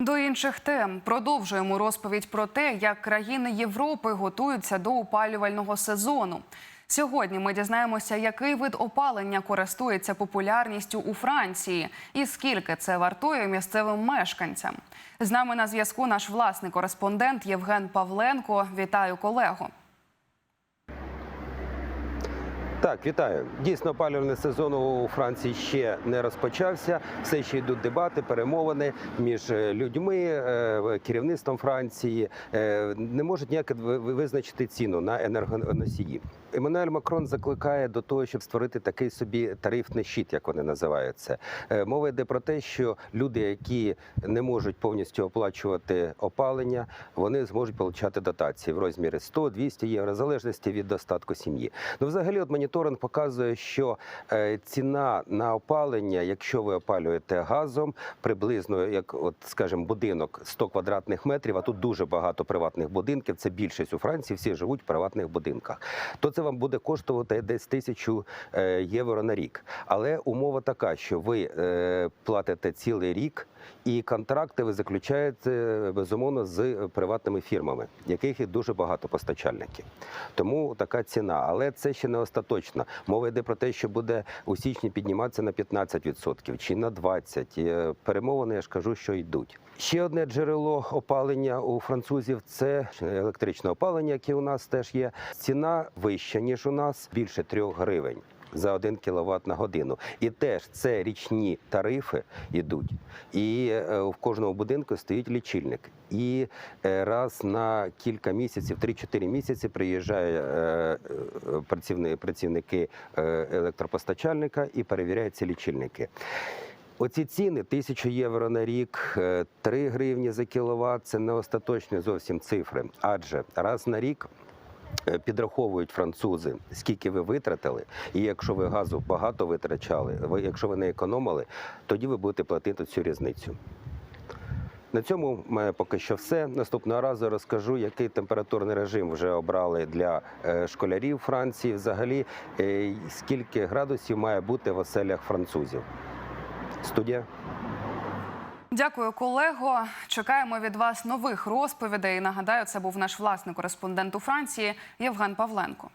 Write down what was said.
До інших тем продовжуємо розповідь про те, як країни Європи готуються до опалювального сезону. Сьогодні ми дізнаємося, який вид опалення користується популярністю у Франції, і скільки це вартує місцевим мешканцям. З нами на зв'язку наш власний кореспондент Євген Павленко. Вітаю колего. Так, вітаю. Дійсно, опалювальний сезон у Франції ще не розпочався. Все ще йдуть дебати, перемовини між е, людьми, е, керівництвом Франції. Е, Не можуть ніяк ви- ви- визначити ціну на енергоносії. Еммануель Макрон закликає до того, щоб створити такий собі тарифний щит, як вони називають це. Мова йде про те, що люди, які не можуть повністю оплачувати опалення, вони зможуть отримати дотації в розмірі 100-200 євро, в залежності від достатку сім'ї. Ну, взагалі, от моніторинг показує, що е, ціна на опалення, якщо ви опалюєте газом, приблизно як, от, скажімо, будинок 100 квадратних метрів, а тут дуже багато приватних будинків. Це більшість у Франції, всі живуть в приватних будинках. То це вам буде коштувати десь тисячу е, євро на рік. Але умова така, що ви е, платите цілий рік. І контракти ви заключаєте безумовно з приватними фірмами, яких є дуже багато постачальників. Тому така ціна. Але це ще не остаточно. Мова йде про те, що буде у січні підніматися на 15% чи на 20%. Е, Перемовини, я ж кажу, що йдуть. Ще одне джерело опалення у французів це електричне опалення, яке у нас теж є. Ціна вища ніж у нас, більше 3 гривень за 1 кВт на годину. І теж це річні тарифи йдуть. І е, в кожному будинку стоїть лічильник. І е, раз на кілька місяців, 3-4 місяці, приїжджає е, працівники електропостачальника і перевіряють ці лічильники. Оці ціни 1000 євро на рік, е, 3 гривні за кіловат це не остаточні зовсім цифри. Адже раз на рік підраховують французи, скільки ви витратили, і якщо ви газу багато витрачали, ви, якщо ви не економили, тоді ви будете платити цю різницю. На цьому в мене поки що все. Наступного разу розкажу, який температурний режим вже обрали для е, школярів Франції. Взагалі, е, скільки градусів має бути в оселях французів. Студія. Дякую, колего. Чекаємо від вас нових розповідей. Нагадаю, це був наш власний кореспондент у Франції Євген Павленко.